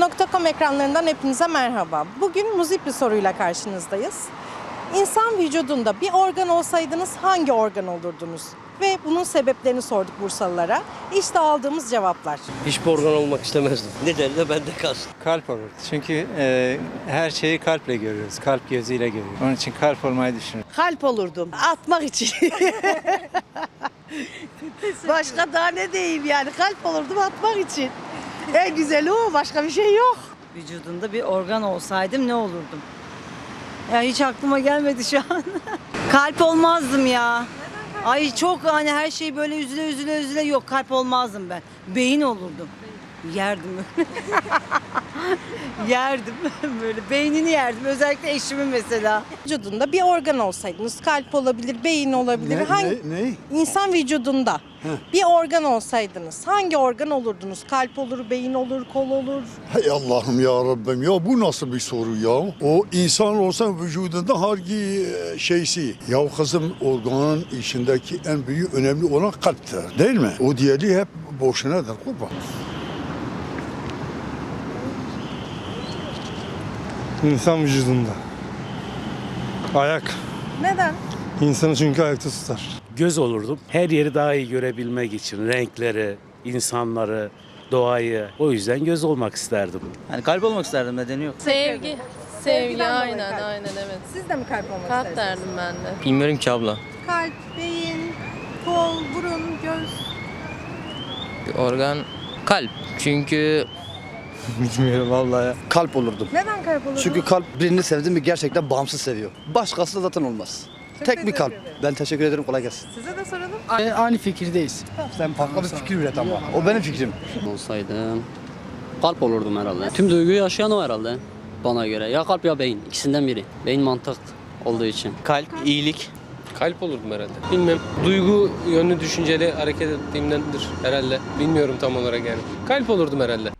Foto.com ekranlarından hepinize merhaba. Bugün muzip bir soruyla karşınızdayız. İnsan vücudunda bir organ olsaydınız hangi organ olurdunuz? Ve bunun sebeplerini sorduk Bursalılara. İşte aldığımız cevaplar. Hiçbir organ olmak istemezdim. Neden de bende kalsın. Kalp olur. Çünkü e, her şeyi kalple görüyoruz. Kalp gözüyle görüyoruz. Onun için kalp olmayı düşünüyorum. Kalp olurdum. Atmak için. Başka daha ne diyeyim yani. Kalp olurdum atmak için. En güzeli o. Başka bir şey yok. Vücudunda bir organ olsaydım ne olurdum? Ya hiç aklıma gelmedi şu an. kalp olmazdım ya. Ay çok hani her şey böyle üzüle üzüle üzüle yok kalp olmazdım ben. Beyin olurdum. Yerdim yerdim böyle beynini yerdim özellikle eşimin mesela. Vücudunda bir organ olsaydınız kalp olabilir, beyin olabilir. Ne, hangi ne, ne? İnsan vücudunda bir organ olsaydınız hangi organ olurdunuz? Kalp olur, beyin olur, kol olur. Hay Allah'ım ya Rabbim ya bu nasıl bir soru ya? O insan olsa vücudunda hangi e, şeysi? Ya kızım organın içindeki en büyük önemli olan kalptir değil mi? O diğeri hep boşunadır kurban. İnsan vücudunda. Ayak. Neden? İnsanı çünkü ayakta tutar. göz olurdum. Her yeri daha iyi görebilmek için renkleri, insanları, doğayı. O yüzden göz olmak isterdim. Hani kalp olmak isterdim nedeni yok. Sevgi. Sevgi Sevgiden dolayı aynen kalp. aynen evet. Siz de mi kalp olmak Kalp istersiniz? derdim ben de. Bilmiyorum ki abla. Kalp, beyin, kol, burun, göz. Organ kalp. Çünkü Bilmiyorum vallahi ya. Kalp olurdum. Neden kalp olur? Çünkü kalp birini sevdi mi gerçekten bağımsız seviyor. Başkası da zaten olmaz. Tek bir kalp. Ben teşekkür ederim kolay gelsin. Size de soralım. aynı fikirdeyiz. Sen farklı bir fikir üret ama. O benim fikrim. olsaydım kalp olurdum herhalde. Tüm duyguyu yaşayan o herhalde bana göre. Ya kalp ya beyin. ikisinden biri. Beyin mantık olduğu için. Kalp, iyilik. Kalp olurdum herhalde. Bilmem. Duygu yönlü düşünceli hareket ettiğimdendir herhalde. Bilmiyorum tam olarak yani. Kalp olurdum herhalde.